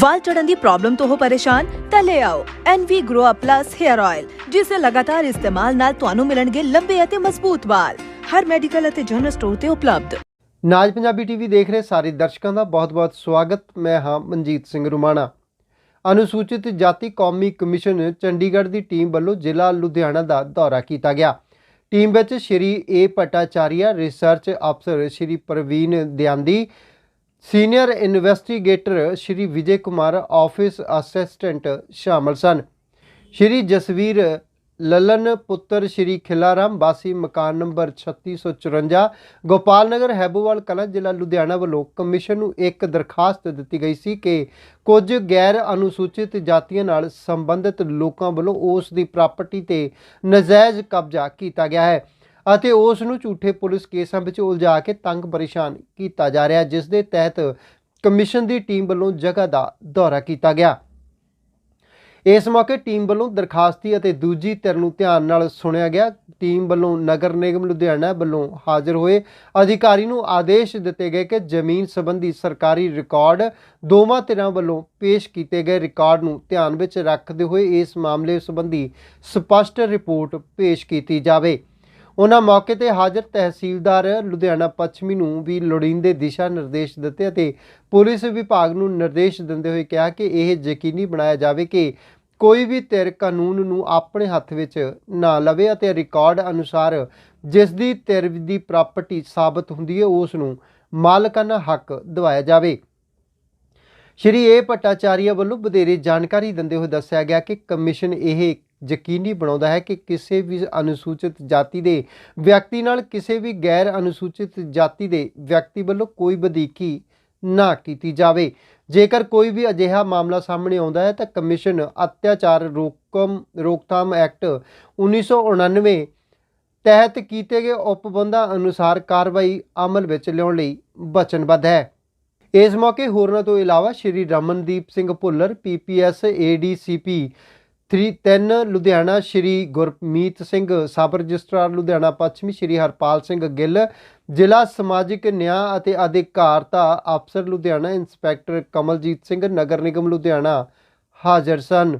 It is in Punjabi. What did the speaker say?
ਵਾਲ ਚੜਨ ਦੀ ਪ੍ਰੋਬਲਮ ਤੋਂ ਹੋ ਪਰੇਸ਼ਾਨ, ਤਾਂ ਲੈ ਆਓ NV Grow Up Plus Hair Oil ਜਿਸ ਦੇ ਲਗਾਤਾਰ ਇਸਤੇਮਾਲ ਨਾਲ ਤੁਹਾਨੂੰ ਮਿਲਣਗੇ ਲੰਬੇ ਅਤੇ ਮਜ਼ਬੂਤ ਵਾਲ। ਹਰ ਮੈਡੀਕਲ ਅਤੇ ਜਨਰਲ ਸਟੋਰ ਤੇ ਉਪਲਬਧ। ਨਾਜ ਪੰਜਾਬੀ ਟੀਵੀ ਦੇਖ ਰਹੇ ਸਾਰੇ ਦਰਸ਼ਕਾਂ ਦਾ ਬਹੁਤ-ਬਹੁਤ ਸਵਾਗਤ। ਮੈਂ ਹਾਂ ਮਨਜੀਤ ਸਿੰਘ ਰੁਮਾਣਾ। ਅਨੁਸੂਚਿਤ ਜਾਤੀ ਕੌਮੀ ਕਮਿਸ਼ਨ ਚੰਡੀਗੜ੍ਹ ਦੀ ਟੀਮ ਵੱਲੋਂ ਜ਼ਿਲ੍ਹਾ ਲੁਧਿਆਣਾ ਦਾ ਦੌਰਾ ਕੀਤਾ ਗਿਆ। ਟੀਮ ਵਿੱਚ ਸ਼੍ਰੀ ਏ ਭੱਟਾਚਾਰੀਆ ਰਿਸਰਚ ਅਫਸਰ Shri Praveen Diyandi senior investigator Shri Vijay Kumar, office assistant ਸ਼ਾਮਲ ਸਨ। ਸ਼੍ਰੀ ਜਸਵੀਰ ਲਲਨ, ਪੁੱਤਰ ਸ਼੍ਰੀ ਖਿਲਾਰਾਮ ਬਾਸੀ ਮਕਾਨ ਨੰਬਰ 3654 ਗੋਪਾਲ ਨਗਰ, ਹੈਬੋਵਾਲ ਕਲਾਂ, ਜ਼ਿਲ੍ਹਾ ਲੁਧਿਆਣਾ ਵੱਲੋਂ ਕਮਿਸ਼ਨ ਨੂੰ ਇੱਕ ਦਰਖਾਸਤ ਦਿੱਤੀ ਗਈ ਸੀ ਕਿ ਕੁਝ ਗੈਰ ਅਨੁਸੂਚਿਤ ਜਾਤੀਆਂ ਨਾਲ ਸੰਬੰਧਿਤ ਲੋਕਾਂ ਵੱਲੋਂ ਉਸ ਦੀ ਪ੍ਰਾਪਰਟੀ ਤੇ ਨਜਾਇਜ਼ ਕਬਜ਼ਾ ਕੀਤਾ ਗਿਆ ਹੈ। ਅਤੇ ਉਸ ਨੂੰ ਝੂਠੇ ਪੁਲਿਸ ਕੇਸਾਂ ਵਿੱਚ ਉਲਝਾ ਕੇ ਤੰਗ ਪਰੇਸ਼ਾਨ ਕੀਤਾ ਜਾ ਰਿਹਾ, ਜਿਸ ਦੇ ਤਹਿਤ ਕਮਿਸ਼ਨ ਦੀ ਟੀਮ ਵੱਲੋਂ ਜਗ੍ਹਾ ਦਾ ਦੌਰਾ ਕੀਤਾ ਗਿਆ। ਇਸ ਮੌਕੇ ਟੀਮ ਵੱਲੋਂ ਦਰਖਾਸਤੀ ਅਤੇ ਦੂਜੀ ਧਿਰ ਨੂੰ ਧਿਆਨ ਨਾਲ ਸੁਣਿਆ ਗਿਆ। ਟੀਮ ਵੱਲੋਂ ਨਗਰ ਨਿਗਮ ਲੁਧਿਆਣਾ ਵੱਲੋਂ ਹਾਜ਼ਰ ਹੋਏ ਅਧਿਕਾਰੀ ਨੂੰ ਆਦੇਸ਼ ਦਿੱਤੇ ਗਏ ਕਿ ਜ਼ਮੀਨ ਸੰਬੰਧੀ ਸਰਕਾਰੀ ਰਿਕਾਰਡ ਦੋਵਾਂ ਧਿਰਾਂ ਵੱਲੋਂ ਪੇਸ਼ ਕੀਤੇ ਗਏ ਰਿਕਾਰਡ ਨੂੰ ਧਿਆਨ ਵਿੱਚ ਰੱਖਦੇ ਹੋਏ ਇਸ ਮਾਮਲੇ ਸੰਬੰਧੀ ਸਪਸ਼ਟ ਰਿਪੋਰਟ ਪੇਸ਼ ਕੀਤੀ ਜਾਵੇ। ਉਹਨਾਂ ਮੌਕੇ ਤੇ ਹਾਜ਼ਰ ਤਹਿਸੀਲਦਾਰ ਲੁਧਿਆਣਾ ਪੱਛਮੀ ਨੂੰ ਵੀ ਲੋੜੀਂਦੇ ਦਿਸ਼ਾ ਨਿਰਦੇਸ਼ ਦਿੱਤੇ ਅਤੇ ਪੁਲਿਸ ਵਿਭਾਗ ਨੂੰ ਨਿਰਦੇਸ਼ ਦਿੰਦੇ ਹੋਏ ਕਿਹਾ ਕਿ ਇਹ ਯਕੀਨੀ ਬਣਾਇਆ ਜਾਵੇ ਕਿ ਕੋਈ ਵੀ ਧਿਰ ਕਾਨੂੰਨ ਨੂੰ ਆਪਣੇ ਹੱਥ ਵਿੱਚ ਨਾ ਲਵੇ ਅਤੇ ਰਿਕਾਰਡ ਅਨੁਸਾਰ ਜਿਸ ਦੀ ਧਿਰ ਦੀ ਪ੍ਰਾਪਰਟੀ ਸਾਬਤ ਹੁੰਦੀ ਹੈ, ਉਸ ਨੂੰ ਮਾਲਕਾਨਾ ਹੱਕ ਦਿਵਾਇਆ ਜਾਵੇ। ਸ਼੍ਰੀ ਏ ਭੱਟਾਚਾਰੀਆ ਵੱਲੋਂ ਵਧੇਰੇ ਜਾਣਕਾਰੀ ਦਿੰਦੇ ਹੋਏ ਦੱਸਿਆ ਗਿਆ ਕਿ ਕਮਿਸ਼ਨ ਇਹ ਯਕੀਨੀ ਬਣਾਉਂਦਾ ਹੈ ਕਿ ਕਿਸੇ ਵੀ ਅਨੁਸੂਚਿਤ ਜਾਤੀ ਦੇ ਵਿਅਕਤੀ ਨਾਲ ਕਿਸੇ ਵੀ ਗੈਰ ਅਨੁਸੂਚਿਤ ਜਾਤੀ ਦੇ ਵਿਅਕਤੀ ਵੱਲੋਂ ਕੋਈ ਵਧੀਕੀ ਨਾ ਕੀਤੀ ਜਾਵੇ। ਜੇਕਰ ਕੋਈ ਵੀ ਅਜਿਹਾ ਮਾਮਲਾ ਸਾਹਮਣੇ ਆਉਂਦਾ ਹੈ ਤਾਂ ਕਮਿਸ਼ਨ ਅਤਿਆਚਾਰ ਰੋਕਮ ਰੋਕਥਾਮ ਐਕਟ 1999 ਤਹਿਤ ਕੀਤੇ ਗਏ ਉਪਬੰਧਾਂ ਅਨੁਸਾਰ ਕਾਰਵਾਈ ਅਮਲ ਵਿੱਚ ਲਿਆਉਣ ਲਈ ਵਚਨਬੱਧ ਹੈ। ਇਸ ਮੌਕੇ ਹੋਰਨਾਂ ਤੋਂ ਇਲਾਵਾ Shri Ramandeep Singh Bhullar PPS ADCP 3 Ludhiana Shri Gurmeet Singh sub registrar Ludhiana ਪੱਛਮੀ ਸ਼੍ਰੀ ਹਰਪਾਲ ਸਿੰਘ ਗਿੱਲ, ਜ਼ਿਲ੍ਹਾ ਸਮਾਜਿਕ ਨਿਆਂ ਅਤੇ ਅਧਿਕਾਰਤਾ ਅਫਸਰ ਲੁਧਿਆਣਾ, ਇੰਸਪੈਕਟਰ ਕਮਲਜੀਤ ਸਿੰਘ, ਨਗਰ ਨਿਗਮ ਲੁਧਿਆਣਾ ਹਾਜ਼ਰ ਸਨ।